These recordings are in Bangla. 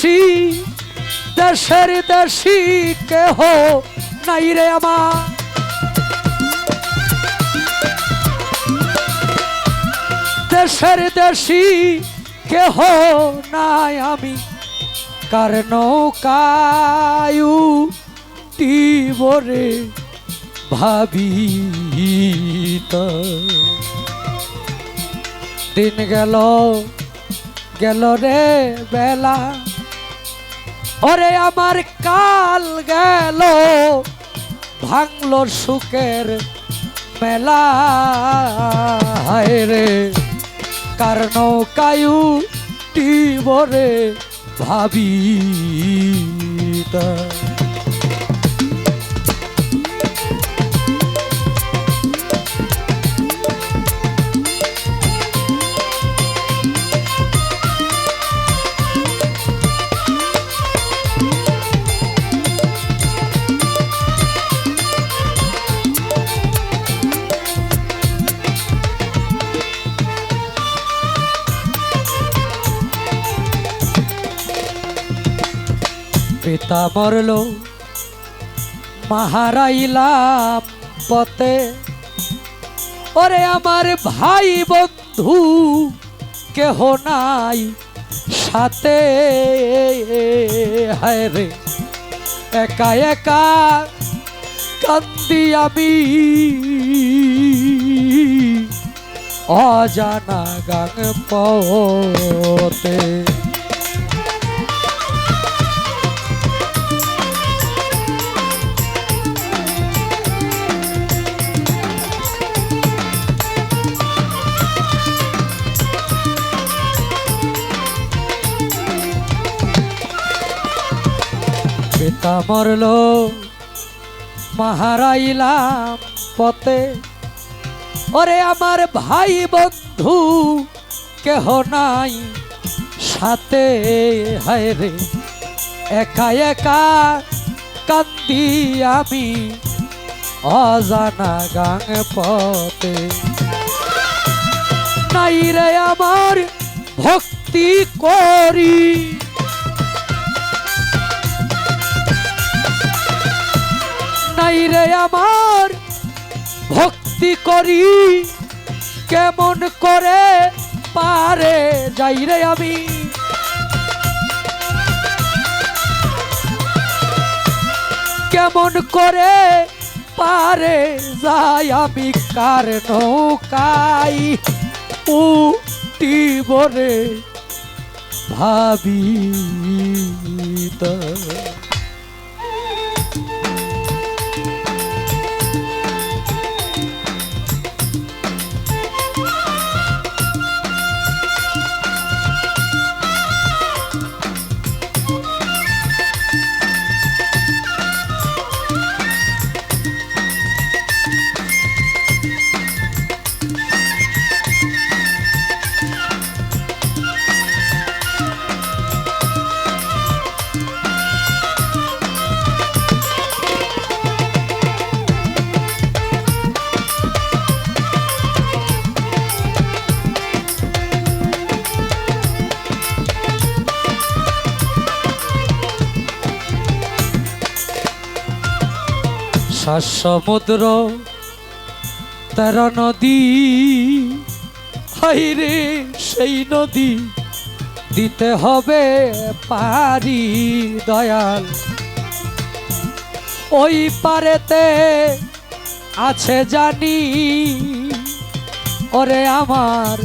দেশি, দেশের দেশি কেহ নাই রে আমার। দেশের দেশি কেহ নাই আমি, কার নৌকায়ু টিবরে ভাবি দিন গেল গেল রে বেলা ওরে আমার কাল গেল ভাঙল সুখের মেলা। রে কার নৌকায়ু টিবরে ভাবি পিতা মরল মাহারাইলাম পথে। ওরে আমার ভাই বন্ধু, কেহ নাই সাথে। হায় রে, একা একা কান্দি আমি। অজানা গাং পথে। পিতা মরল। মাহারাইলাম পথে। ওরে আমার ভাই বন্ধু, কেহ নাই। সাথে হায় রে, একা একা কান্দি আমি। অজানা গাং পথে। নাই রে আমার ভক্তি করি। রে আমার ভক্তি করি। কেমন করে পারে যাই রে আমি। কেমন করে পারে যাই আমি, কার নৌকাই উঠিবরে ভাবি তা শ্বাস সমুদ্র তেরো নদী। হাইরে সেই নদী দিতে হবে পারি দয়াল। ওই পারেতে আছে জানি, ওরে আমার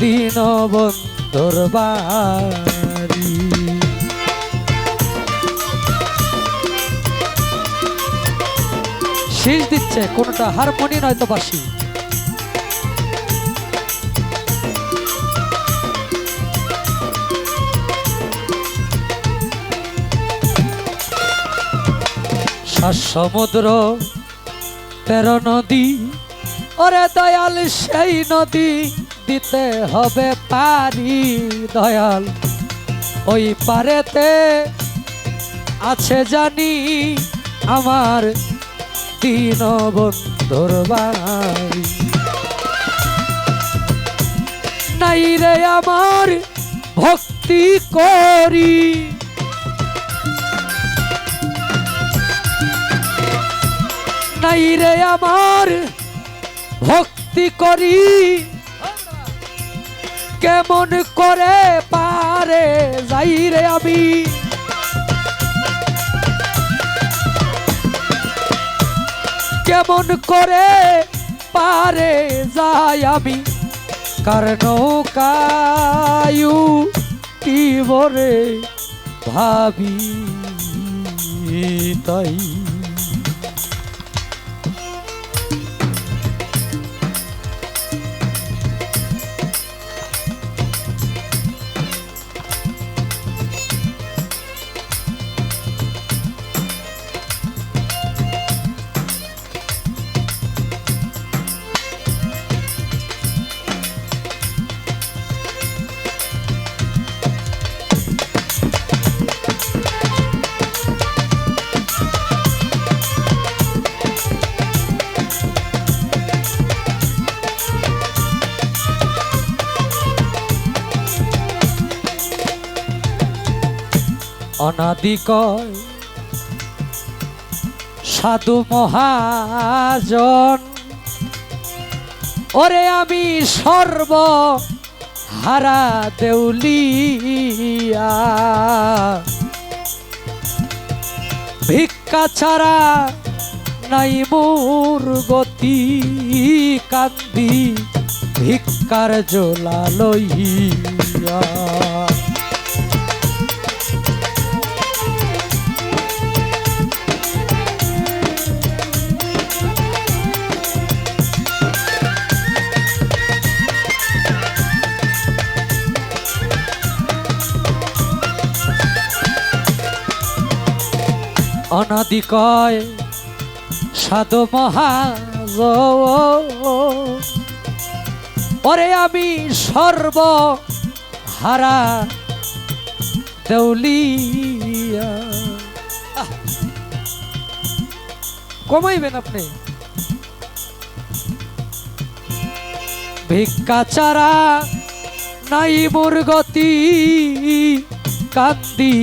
দিন বন্ধুর বাড়ি। শীষ দিচ্ছে, কোনটা হারমোনি নয়তো বাসি সমুদ্র, তেরো নদী, ওরে দয়াল সেই নদী দিতে হবে পারি দয়াল। ওই পারেতে আছে জানি আমার দীনবন্ধুর বাড়ি নাই রে আমার ভক্তি করি। নাই রে আমার ভক্তি করি। কেমন করে পারে যাই রে আমি। কেমন করে পারে যাই আমি? কার নৌকায়ু কি বরে ভাবি তাই? অনাদিকয়। সাধু মহাজন, ওরে আমি সর্ব হারা দেউলিয়া। ভিক্ষা ছাড়া নাই মোর গতি, কান্দি ভিক্ষার জোলা লইয়া। অনাদিকয় সাধু মহাজ ওরে আমি সর্ব হারা দেউলিয়া! কমাইবেন আপনি। ভিক্ষা চারা নাই মোর গতি, কান্দি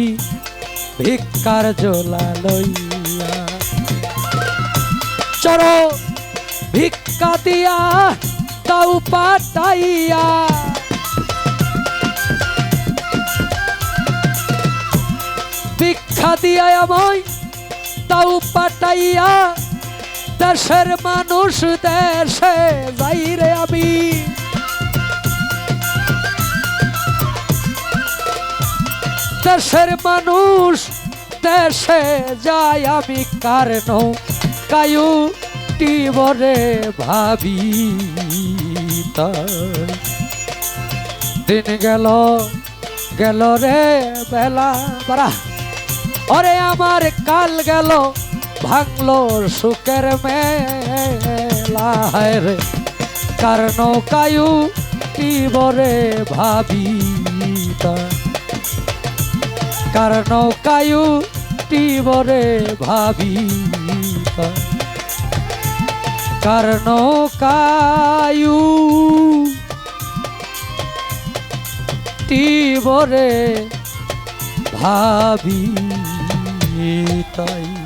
ভিক্ষার জোলা লইয়া। চলো, ভিক্ষা দিয়া তাও পাঠাইয়া ভিক্ষা দিয়া আমায় তাও পাঠাইয়া দেশের মানুষ দেশে যাই রে আমি। দেশের মানুষ, দেশে যাই আমি কারণ, কায়ু টিবরে ভাবি। দিন গেল গেল রে বেলা বারা ওরে আমার কাল গেল, ভাঙলো সুখের মেলা রে কারণ কায়ু টিবরে ভাবি তাই। কার নৌকায়ু টিবরে ভাবি কার নৌকায়ু টিবরে ভাবি তাই।